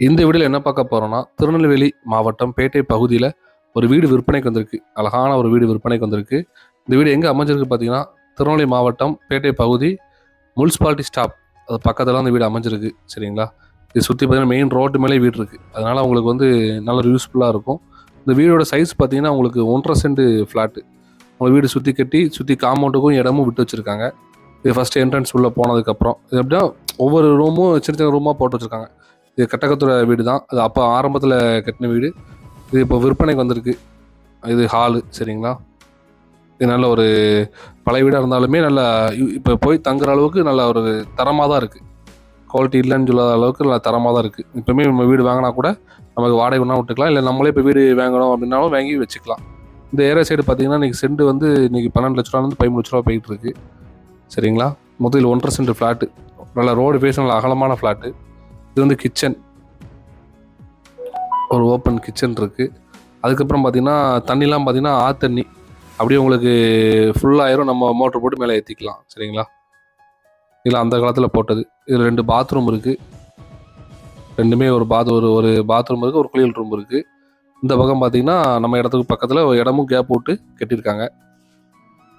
இந்த வீடியோல என்ன பார்க்க போறோம்னா திருநெல்வேலி மாவட்டம் பேட்டை பகுதியில் ஒரு வீடு விற்பனைக்கு வந்திருக்கு. அழகான ஒரு வீடு விற்பனைக்கு வந்திருக்கு. இந்த வீடு எங்கே அமைஞ்சிருக்கு பார்த்தீங்கன்னா திருநெல்வேலி மாவட்டம் பேட்டை பகுதி முனிசிபாலிட்டி ஸ்டாப். அது பக்கத்தில் அந்த வீடு அமைஞ்சிருக்கு. சரிங்களா? இது சுற்றி பார்த்தீங்கன்னா மெயின் ரோட்டு மேலே வீடு இருக்குது அதனால் உங்களுக்கு வந்து நல்ல யூஸ்ஃபுல்லாக இருக்கும். இந்த வீடோட சைஸ் பார்த்தீங்கன்னா உங்களுக்கு ஒன்றரை சென்ட் ஃப்ளாட்டு உங்கள் வீடு சுற்றி கட்டி சுற்றி காம்பவுண்டுக்கும் இடமும் விட்டு வச்சுருக்காங்க. இது ஃபஸ்ட்டு என்ட்ரன்ஸ் உள்ளே போனதுக்கப்புறம் இது எப்படின்னா ஒவ்வொரு ரூமும் சின்ன சின்ன ரூமாக போட்டு வச்சுருக்காங்க. இது கட்டக்கத்துற வீடு தான் அது அப்போ ஆரம்பத்தில் கட்டின வீடு. இது இப்போ விற்பனைக்கு வந்திருக்கு. இது ஹாலு சரிங்களா? இது நல்ல ஒரு பழைய வீடாக இருந்தாலுமே நல்லா இப்போ போய் தங்குற அளவுக்கு நல்ல ஒரு தரமாக தான் இருக்குது குவாலிட்டி இல்லைன்னு சொல்லாத அளவுக்கு நல்ல தரமாக தான் இருக்குது இப்போமே நம்ம வீடு வாங்கினா கூட நமக்கு வாடகை ஒன்றா விட்டுக்கலாம். இல்லை நம்மளே இப்போ வீடு வாங்கணும் அப்படின்னாலும் வாங்கி வச்சுக்கலாம். இந்த ஏரியா சைடு பார்த்தீங்கன்னா இன்றைக்கி செண்டு வந்து இன்றைக்கி பன்னெண்டு லட்ச ரூபாலேருந்து பதிமூணு லட்ச ரூபா போயிட்டு இருக்கு. சரிங்களா? முதல் ஒன்றரை சென்ட் ஃப்ளாட்டு நல்ல ரோடு ஃபேஸ் நல்ல அகலமான ஃப்ளாட்டு இது வந்து கிச்சன் ஒரு ஓப்பன் கிச்சன் இருக்குது அதுக்கப்புறம் பார்த்தீங்கன்னா தண்ணிலாம் பார்த்தீங்கன்னா ஆத்தண்ணி. அப்படியே உங்களுக்கு ஃபுல்லாயிரும் நம்ம மோட்டர் போட்டு மேலே ஏற்றிக்கலாம் சரிங்களா? இதில் அந்த காலத்தில் போட்டது. இதில் ரெண்டு பாத்ரூம் இருக்குது ரெண்டுமே ஒரு பாத் ஒரு ஒரு பாத்ரூம் இருக்குது ஒரு குளியல் ரூம் இருக்குது இந்த பக்கம் பார்த்தீங்கன்னா நம்ம இடத்துக்கு பக்கத்தில் இடமும் கேப் போட்டு கட்டியிருக்காங்க.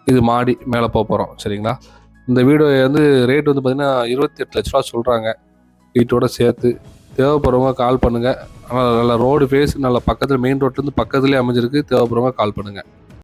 இது மாடி மேலே போக போகிறோம் சரிங்களா? இந்த வீடு வந்து ரேட் வந்து பார்த்தீங்கன்னா இருபத்தி எட்டு லட்ச ரூபா சொல்கிறாங்க வீட்டோட சேர்த்து. தேவைப்படுறவங்க கால் பண்ணுங்கள் ஆனால் நல்ல ரோடு ஃபேஸ் நல்ல பக்கத்தில் மெயின் ரோட்லேருந்து பக்கத்துலேயே அமைஞ்சிருக்கு. தேவைப்படுறவங்க கால் பண்ணுங்கள்